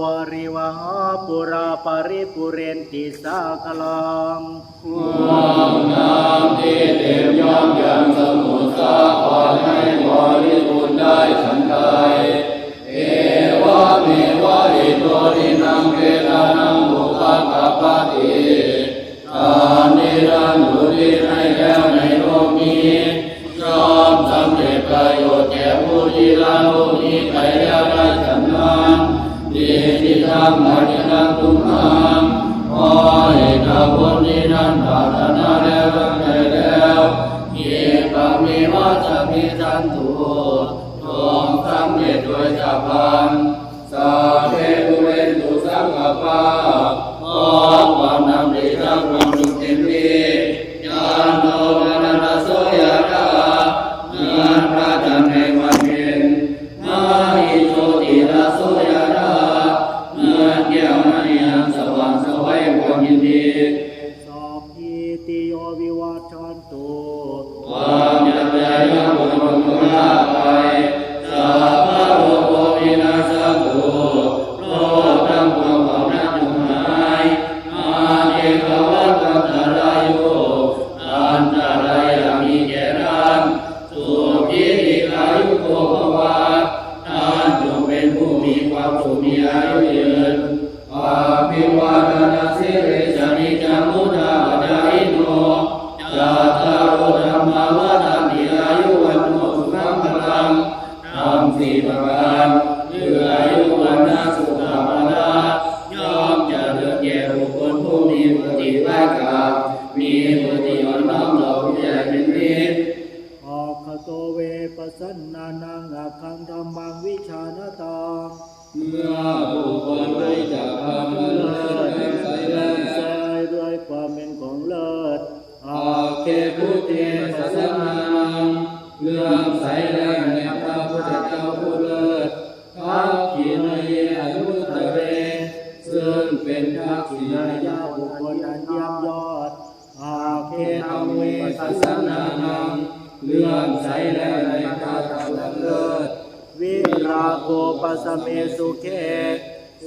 วริวหาปุราปริปุเรนติสาคลังห้องน้ำที่เต็มย่อมยังสมุทรสาครให้บริบูรณ์ได้ฉันใดเอวะเมวะอิโตรินังเวลานังบุคคาปะติทานนิรันดร์บุรีให้แล้วในโลกนี้ยอมสำเร็จประโยชน์แก่ผู้ที่ละโลกนี้ไปแล้วได้ฉัน ที่ทำมาที่นั่งทุกทางขอให้ข้าพเจ้นั้นปรารถนาแล้วได้แล้วเยรติมีวาจะมีจันตุทองสำเร็จโดยจับพันสาเทตุเรนตุสังกปาขอ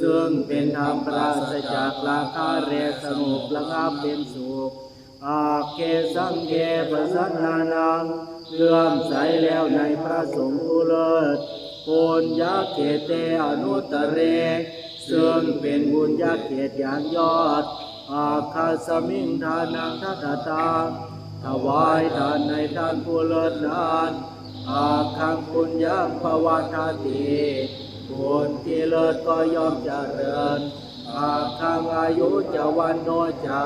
ซึ่งเป็นธรรมปราศจากราคะเรสงบระงับเป็นสุขอาเคสังเกปสันนานังเลื่อมใสแล้วในพระสงฆ์ผู้เลิศปุญญาเขเตอนุตเรซึ่งเป็นบุญญาเขตอย่างยอด อาคาสมิงทานังทัตตังถวายทานในท่านผู้เลิศนั้นอาคังปุญญาภวะทาติ บุญที่เลิศก็ย่อมเจริญอาคังอายุจะวันโนจา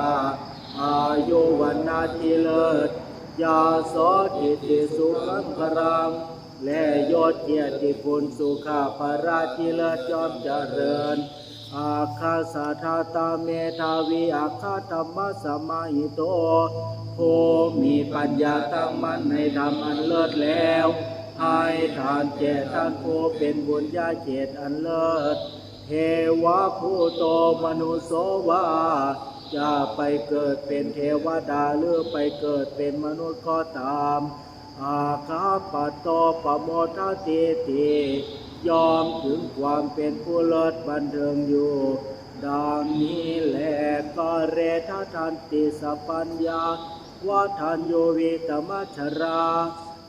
อายุวันนาที่เลิศยาสอทิติสุขังพรังและยศเกียรติคุณสุขาภราที่เลิศย่อมเจริญ อาคาสาธาตาเมธาวิอาคาธรรมสมาหิโตผู้มีปัญญาตั้งมั่นในธรรมอันเลิศแล้ว ให้ทานแก่ท่านผู้เป็นบุญญาเจตอันเลิศ เทวะผู้โตมนุโสวาจะไปเกิดเป็นเทวดาหรือไปเกิดเป็นมนุษย์ก็ตาม อาคาปโตปโมทาติติยอมถึงความเป็นผู้เลิศบันเทิงอยู่ ดังนี้แหละก็เรทาทันติสปัญญาวัฏันโยวิตมัชรา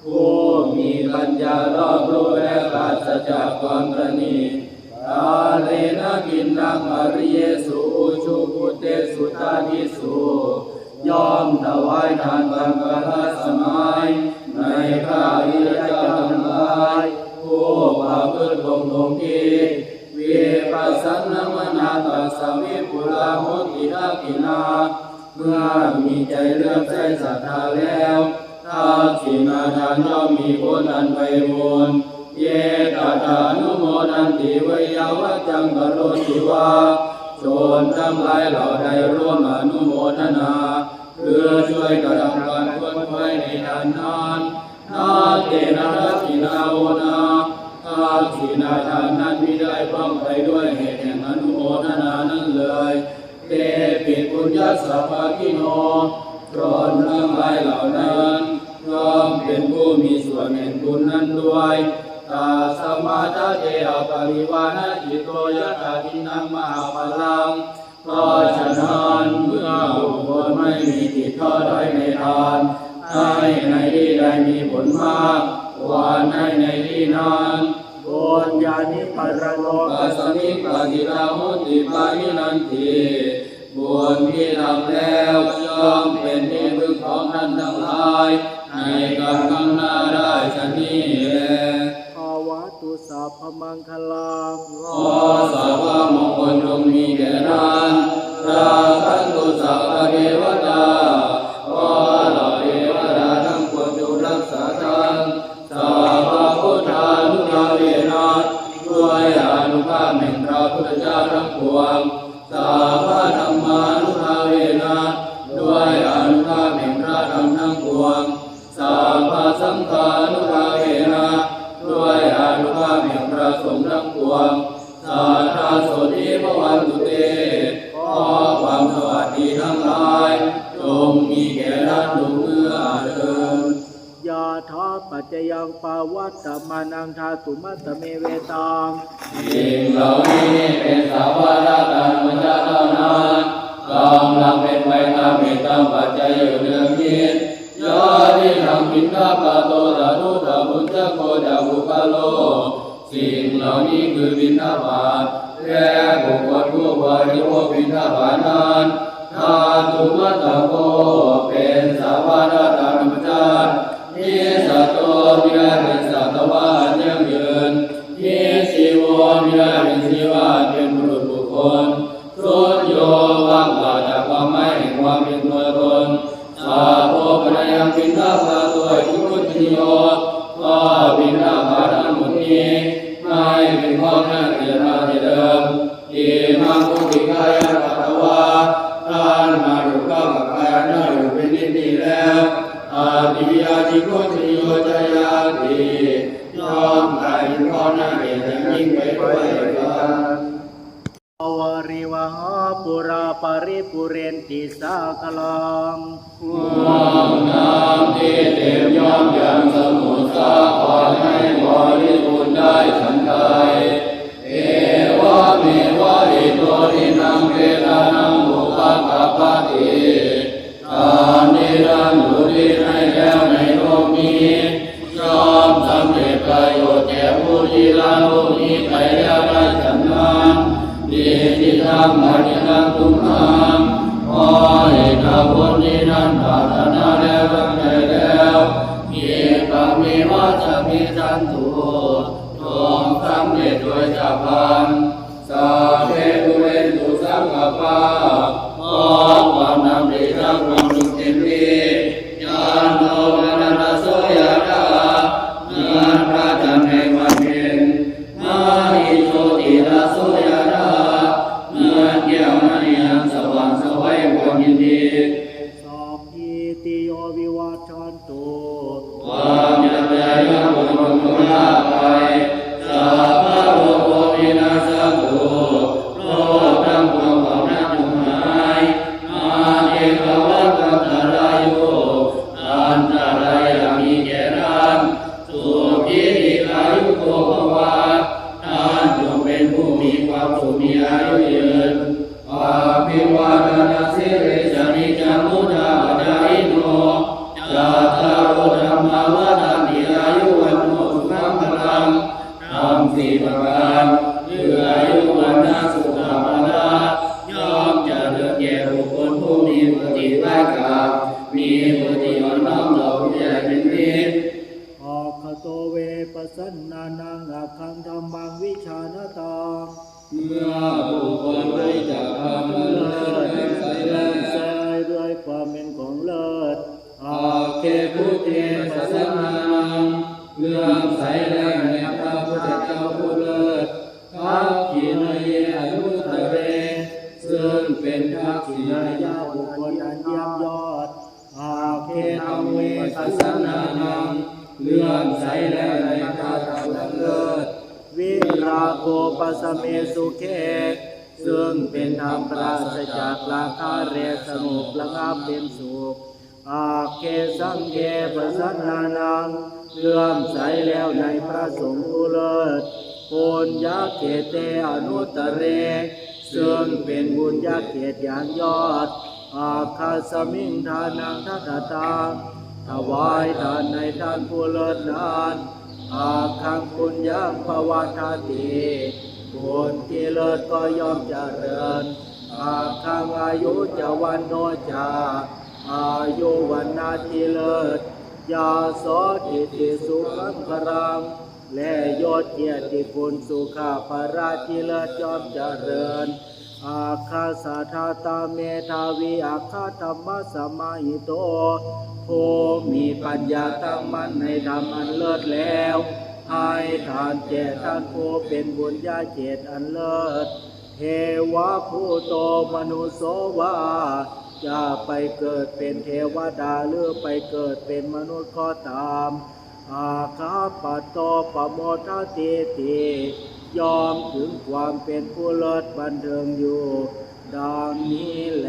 ผู้มีปัญญารอบรู้และปราศจากความตระหนีอาเรนะกินนังอริเยสุชุพุเตสุตานิสุยอมถวายทานตามกาสมัย ในข้าวิจ้าทั้งหลายผู้ประพฤติลงทงทีวิปัสสนมนาตัสสวิปุรามุติทักินา เมื่อมีใจเลื่อมใสศรัทธาแล้ว ถ้าสินาทานย่อมมีผลอันไปบุญเยตตานุโมทันติวิยาวัจังกโรติวาโจรทั้งหลายเหล่าใดร่วมอนุโมทนาเพื่อช่วยกระทำการค้นคว้ในทานนั้นนาเตนะทักินาโวนาทักขินาทานนั้นมิได้พร้อมไปด้วยเหตุแห่งอนุโมทนานั้นเลยเตปิปุญญาสัพพะกิโนตรอนทั้งหลายเหล่านั้น ย่อมเป็นผู้มีส่วนแห่งบุญนั้นด้วยตตัสมาจเตอปริวานาจิตโตยะถาทินังมหาพลังเพราะฉะนั้นเมื่อบุคคลไม่มีจิตท้อถอยในทานให้ในที่ใดมีผลมากวานให้ในที่นั้นโกนญาณิปรโลปัสสมิปฏิลาหุติปานินันติ บุญที่ทำแล้วย่อมเป็นที่พึ่งของท่านทั้งหลาย ในการข้างหน้าได้ชะนี้แลภาวะตุสัพพมังคลังขอสาวามงคลจงมีแก่ท่านรา โสติภวันตุเตขอความสวัสดีทั้งหลายจงมีแก่ท่านทุกเมื่อเดินยาทาปัจจยังปาวัตตมานังทาตุมัตเมเวตังสิ่งเหล่านี้เป็นสาวารการมุจาเท่านั้นกำลังเป็นไปตามเหตุตามปัจจัยอยู่เนืองนิดยอดที่ทำปินทาปาโตตานุตาบุญเจโคจาบุคาโล สิ่งเหล่านี้คือบินทบาทและบุคคลผู้บริโภคบินทบาทนั้นธาตุมัตตโกเป็นสาวาตาธรรมชาติที่สัตว์ตัวมีได้เป็นสัตว มาพุทธิกายะปัตตวาท่านมาอยู่ก็กับกายหน้าอยู่เป็นนิดีแล้วอาติยาจิโกติโยจายาติยอมกายเป็นข้อหน้าเกียรติอย่างยิ่งไปด้วยกันอวริวหาปุราปริปุเรนติสาคลังห้องน้ำที่เต็มย่อมยังสมุทรสาครให้บริบูรณ์ได้ฉันใดเอวะเม เป็นทักษินายาบุคคลอันเยี่ยมยอดอาเคตังเวเวปัสสนานานังเรื่องใสแล้วในพระธรรเลิศวิราโกปัสเมสุเขซึ่งเป็นธรรมปราศจากราคาเรสงบระงับเป็นสุขอาเคสังเกปสันนานังเลื่อมใสแล้วในพระสงฆ์ผู้เลิศปุญญาเกเตอนุตเร ซึ่งเป็นบุญญาเกตอย่างยอด อาคาสมิงทานังทัตตาถวายทานในทานผู้เลิศนั้นอาคังปุญญาภวทาติบุญที่เลิศก็ย่อมเจริญ อาคังอายุจะวันโนจา อายุวันนาที่เลิศยาสอทิติสุขังพรัง และยศเกียรติคุณสุขาปราชิเลิศย่อมเจริญ อาคาสาธาตาเมธาวีอาคาธรรมสมาหิโตผู้มีปัญญาตั้งมั่นในธรรมอันเลิศแล้วให้ทานแก่ท่านผู้เป็นบุญญาเจตอันเลิศ เทวะผู้โตมนุโสวาจะไปเกิดเป็นเทวดาหรือไปเกิดเป็นมนุษย์ก็ตาม อาคาปโตปะโมทาติติยอมถึงความเป็นผู้เลิศบันเทิงอยู่ ดังนี้แหล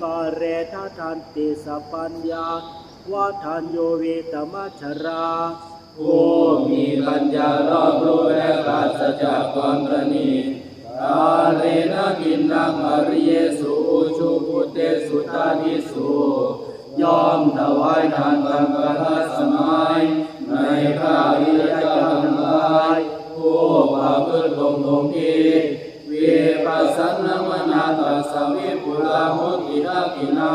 ก็เรทาทันติสปัญญาวัฏันโยวิตมัชราผู้มีปัญญารอบรู้และปราศจากความประณีตาเลนะกินนังอริเยสุชุพุเตสุตานิสุยอมถวายทานตามกาสมัย ข้าวิริยะทั้งหลายผู้ประพฤติลงลงที่วิปัสสนมนาตัสวิปุรามุติรากินา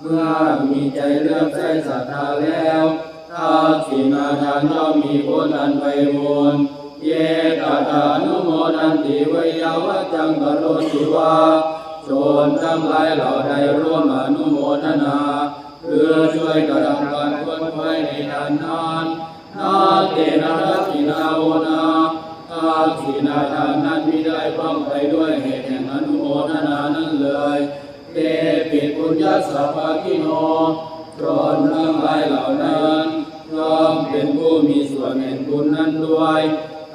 เมื่อมีใจเลื่อมใสศรัทธาแล้วถ้าสินาทานย่อมมีผลอันไปบูรณ์เยตตานุโมทันติวิยาวจังกโรติวาโจรทั้งหลายเหล่าใดร่วมอนุโมทนาเพื่อช่วยกระทำการค้นไว้ในทานนั้ นนาเตนะทักขินาโวนาอาขีนาทานนั้นมิได้พร้อมไปด้วยเหตุแห่งอนุโมทนานั้นเลยเตปิปุญญาสัพพะกิโนตรอนทั้งหลายเหล่านั้นย่อมเป็นผู้มีส่วนแห่งบุญนั้นด้วย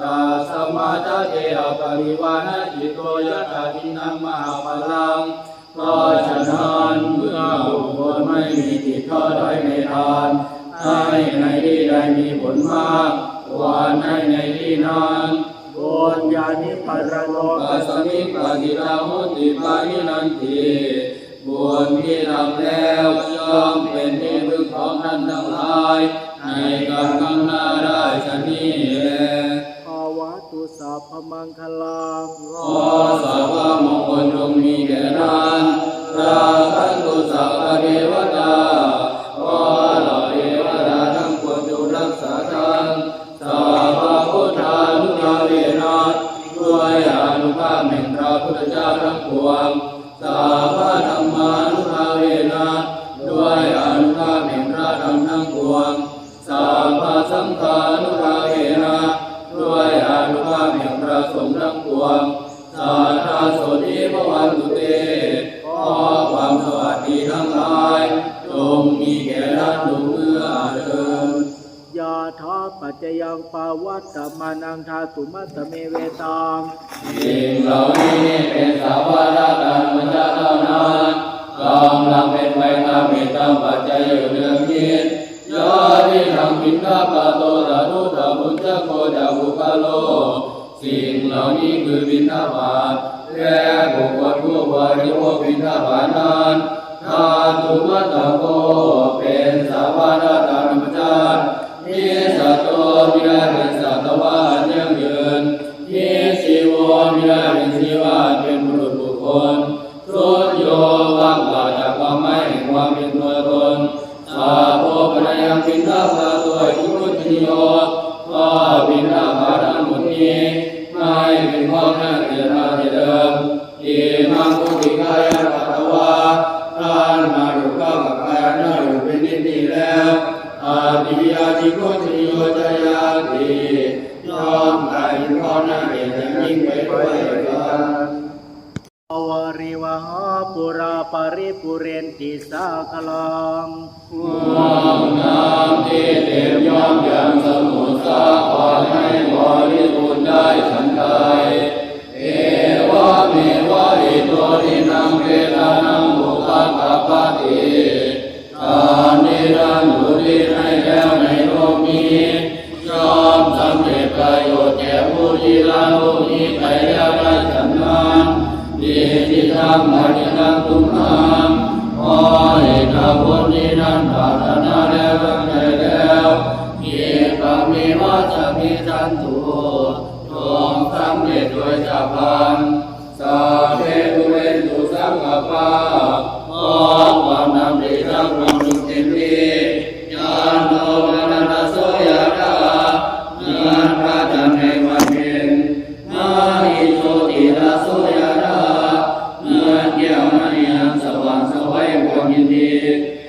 ตาสมาตาเตอปริวานาจิตโตยะตาทินังมหาพลังเพราะฉะนั้นเมื่อบุคคลไม่มีจิตท้อถอยในทาน ให้ในที่ใดมีผลมากหวานให้ในที่นั้นโกญญาณิปรโลปัสมิปฏิลามุติปานินันติบุญที่ทำแล้วย่อมเป็นที่พึ่งของท่านทั้งหลาย ในการข้างหน้าได้ชะนี้แลภาวะตุสัพพมังคลังขอสาวามงคลจงมีแก่ท่านราคันตุสัพพะเทวตา พระพุทธเจ้าทั้งปวงสัพพะธรรมานุภาเวนะด้วยอนุภาพแห่งพระธรรมทั้งปวงสัพพะสังฆานุภาเวนะด้วยอนุภาพแห่งพระสงฆ์ทั้งปวงสาธาโสติภวันตุเตขอความสวัสดีทั้งหลายจงมีแก่ท่านทุกเมื่อเดินยาทาปัจจยังปาวัตตมานังทาตุมัตตเมเวตังสิ่งเหล่านี้ ปะโตตานุตาบุญเจ้าโคจาบุคาโล สิ่งเหล่านี้คือบิณฑบาตแก่บุคคลผู้บริโภคบิณฑบาตนั้นทาตุมัตตโกเป็นสาวนาต หาปุราปริปุเรนติสากลังห่วงน้ำที่เต็มย่อมยังสมุทรสาครให้บริบูรณ์ได้ฉันใดเอวามีวาอิโตทินังเวลานังบุคคาปาติทานนิรันดร์บุรีให้แล้วในโลกนี้ยอมสำเร็จประโยชน์แก่ผู้ที่ละโลกนี้ไปแล้วได้ ทิธรรมปฏิทังตุมังขอให้ข้าพุทธินั้นปรารถนาแล้วใจแล้วเยกัมมีวาจะมีทันตุจงสำเร็จโดยจับพันสาเทตุเวตุสังกปาขอ Amen.